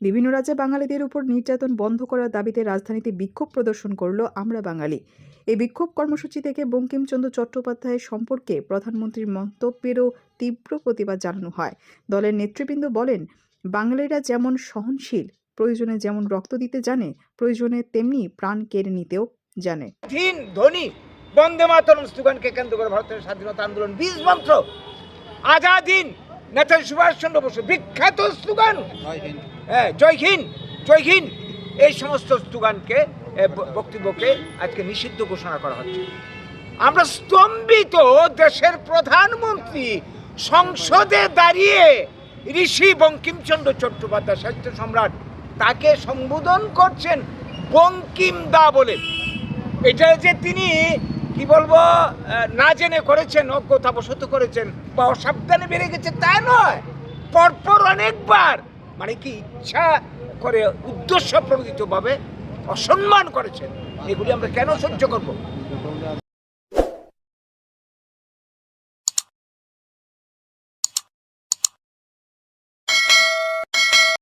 বিভিন্ন রাজ্যে বাঙালিদের উপর নির্যাতন বন্ধ করার দাবিতে রাজধানীতে বিক্ষোভ প্রদর্শন করল আমরা বাঙালি। এই বিক্ষোভ কর্মসূচি থেকে বঙ্কিমচন্দ্র চট্টোপাধ্যায় সম্পর্কে প্রধানমন্ত্রীর মন্তব্যেরও তীব্র প্রতিবাদ জানানো হয়। দলের নেতৃবৃন্দ বলেন বাঙালিরা যেমন সহনশীল প্রয়োজনে যেমন রক্ত দিতে জানে প্রয়োজনে তেমনি প্রাণ কেড়ে নিতেও জানে। ধীন বন্দে মাতরম স্লোগানকে কেন্দ্র করে ভারতের স্বাধীনতা আন্দোলন বীজ মন্ত্র। আজাদিন নেতাজি সুভাষচন্দ্র বসু বিখ্যাত স্লোগান। হ্যাঁ জয় হিন্দ জয় হিন্দ। এই সমস্ত স্লোগানকে বক্তব্যকে আজকে নিষিদ্ধ ঘোষণা করা হচ্ছে। আমরা স্তম্ভিত দেশের প্রধানমন্ত্রী সংসদে দাঁড়িয়ে ঋষি বঙ্কিমচন্দ্র চট্টোপাধ্যায় সাহিত্য সম্রাট তাকে সম্বোধন করছেন বঙ্কিম দা বলে। এটা যে তিনি, কি বলব না জেনে করেছেন, অজ্ঞতাবশত করেছেন বা অসাবধানে বেড়ে গেছে তা নয়। পরপর অনেকবার মানে কি ইচ্ছা করে উদ্দেশ্য প্রণোদিতভাবে অসম্মান করেছেন এগুলি আমরা কেন সহ্য করব?